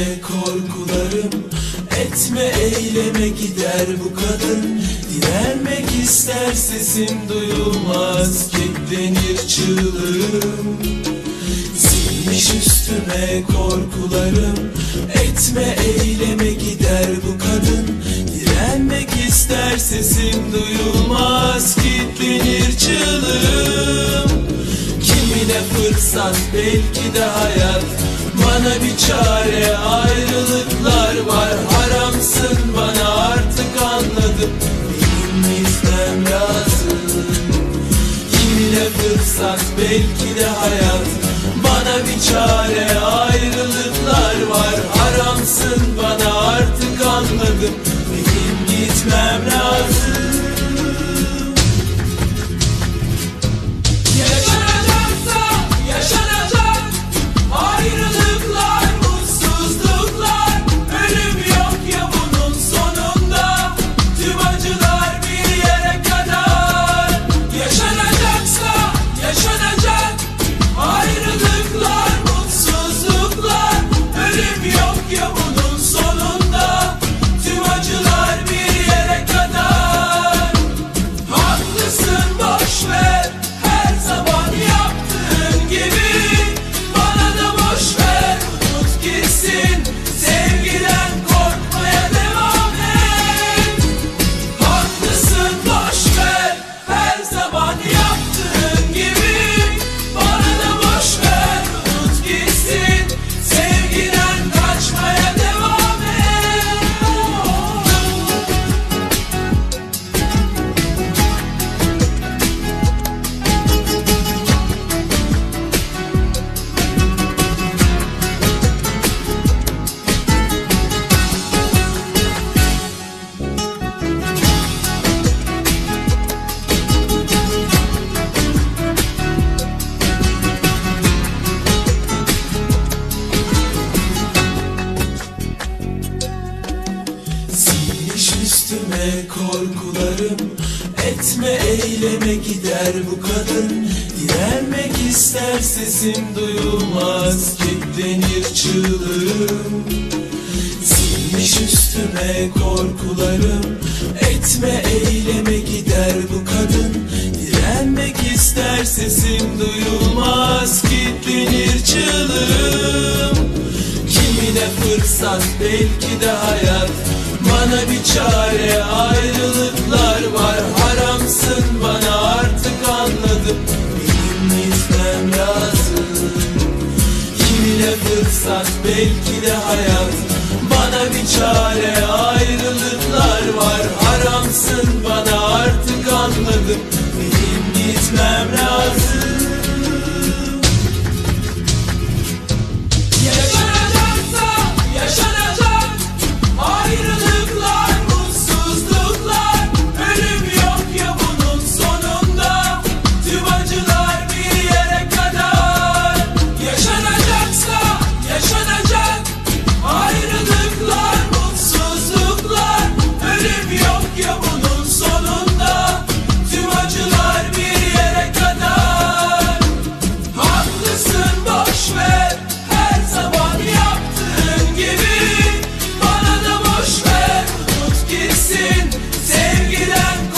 üstüme korkularım. Etme eyleme gider bu kadın. Direnmek ister sesim duyulmaz Kilitlenir çığlığım. Sinmiş üstüme korkularım. Etme eyleme gider bu kadın. Direnmek ister sesim duyulmaz Kilitlenir çığlığım. Kimine fırsat belki de hayat Bana bir çare ayrılıklar var. Haramsın bana artık anladım. Gitmem lazım Kimine fırsat belki de hayat. Bana bir çare ayrılıklar var. Haramsın bana artık anladım. Benim gitmem lazım üstüme korkularım Etme eyleme gider bu kadın. Direnmek ister sesim duyulmaz Kilitlenir çığlığım. Sinmiş üstüme korkularım Etme eyleme gider bu kadın. Direnmek ister sesim duyulmaz Kilitlenir çığlığım. Kimine fırsat belki de hayat Bana bir çare ayrılıklar var. Haramsın bana artık anladım. Benim gitmem lazım Kimine fırsat belki de hayat. Bana bir çare ayrılıklar var. Haramsın bana artık anladım. Benim gitmem lazım giden